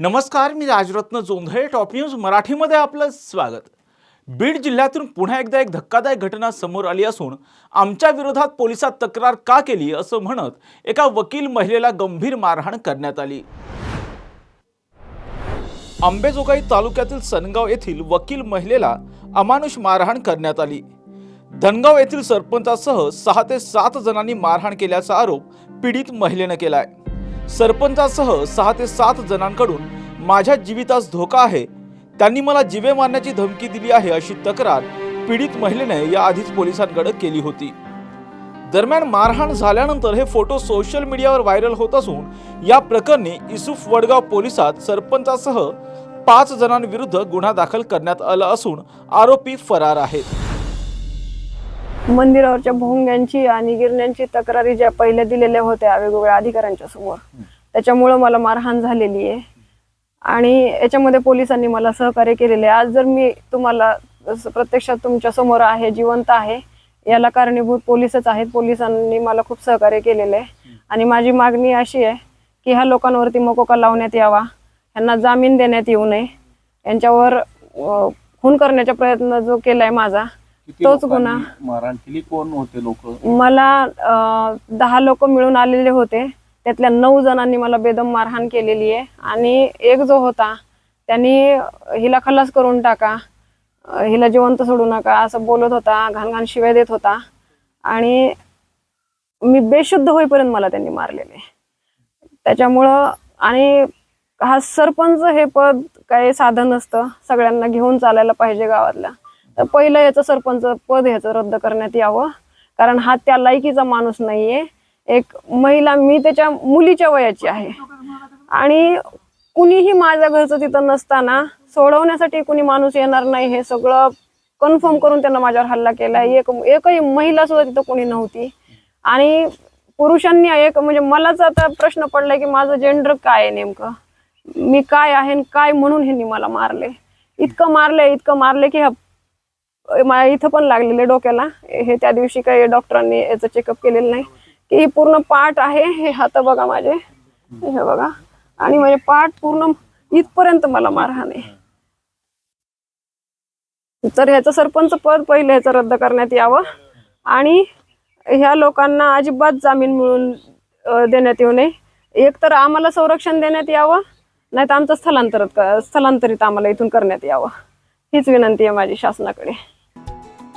नमस्कार मी Rajratna Jondhale top news मराठीमध्ये आपलं स्वागत. बीड जिल्ह्यातून पुन्हा एकदा एक धक्कादायक घटना समोर आली असून आमच्या विरोधात पोलिसात तक्रार का केली असं म्हणत एका वकील महिलेला गंभीर मारहाण करण्यात आली. आंबेजोगाई तालुक्यातील सनगाव येथील वकील महिलेला अमानुष मारहाण करण्यात आली. धनगाव येथील सरपंचासह सहा ते सात जणांनी मारहाण केल्याचा आरोप पीडित महिलेनं केला आहे सरपंचासह सहा ते सात जणांकडून माझ्या जीवितास धोका आहे. त्यांनी मला जिवे मारण्याची धमकी दिली आहे अशी तक्रार पीडित महिलेने याआधीच पोलिसांकडे केली होती. दरम्यान मारहाण झाल्यानंतर हे फोटो सोशल मीडियावर व्हायरल होत असून या प्रकरणी इसूफ वडगाव पोलिसात सरपंचासह पाच जणांविरुद्ध गुन्हा दाखल करण्यात आला असून आरोपी फरार आहेत. मंदिरावरच्या भोंग्यांची आणि गिरण्यांची तक्रारी ज्या पहिल्या दिलेल्या होत्या वेगवेगळ्या अधिकाऱ्यांच्या समोर त्याच्यामुळं मला मारहाण झालेली आहे. आणि याच्यामध्ये पोलिसांनी मला सहकार्य केलेले आहे. आज जर मी तुम्हाला प्रत्यक्षात तुमच्यासमोर आहे जिवंत आहे याला कारणीभूत पोलिसच आहेत. पोलिसांनी मला खूप सहकार्य केलेले आहे. आणि माझी मागणी अशी आहे की ह्या लोकांवरती मकोका लावण्यात यावा. यांना जामीन देण्यात येऊ नये. यांच्यावर खून करण्याचा प्रयत्न जो केलाय माझा किती तोच लोकांनी गुन्हा. मारहाण केली कोण होते लोक? मला अं, दहा लोक मिळून आलेले होते. त्यातल्या नऊ जणांनी मला बेदम मारहाण केलेली आहे. आणि एक जो होता त्यांनी हिला खलास करून टाका. अं, हिला जिवंत सोडू नका असं बोलत होता घाण घाण शिवाय देत होता. आणि मी बेशुद्ध होईपर्यंत मला त्यांनी मारलेले. त्याच्यामुळं आणि हा सरपंच हे पद काही साधन नसतं. सगळ्यांना घेऊन चालायला पाहिजे गावातल्या तर पहिलं याचं सरपंच पद ह्याचं रद्द करण्यात यावं. कारण हा त्या लायकीचा माणूस नाहीये. एक महिला मी त्याच्या मुलीच्या वयाची आहे. आणि कुणीही माझ्या घरचं तिथं नसताना सोडवण्यासाठी कुणी माणूस येणार नाही हे सगळं कन्फर्म करून त्यांना माझ्यावर हल्ला केला एक एकही महिला सुद्धा तिथं कोणी नव्हती. आणि पुरुषांनी एक म्हणजे मलाच आता प्रश्न पडलाय की माझं जेंडर काय आहे नेमकं? मी काय आहे काय म्हणून ह्यांनी मला मारले इतकं मारले इतकं मारले की ह्या माझ्या इथं पण लागलेले डोक्याला. हे त्या दिवशी काही डॉक्टरांनी याचं चेकअप केलेलं नाही. की ही पूर्ण पाठ आहे हे हात बघा माझे. हे बघा. आणि माझे पाठ पूर्ण इथपर्यंत मला मारहाण आहे. तर ह्याचं सरपंच पद पहिले ह्याचं रद्द करण्यात यावं. आणि ह्या लोकांना अजिबात जामीन मिळून देण्यात येऊ नये. एक तर आम्हाला संरक्षण देण्यात यावं. नाही तर आमचं स्थलांतरित स्थलांतरित आम्हाला इथून करण्यात यावं. हीच विनंती आहे माझी शासनाकडे.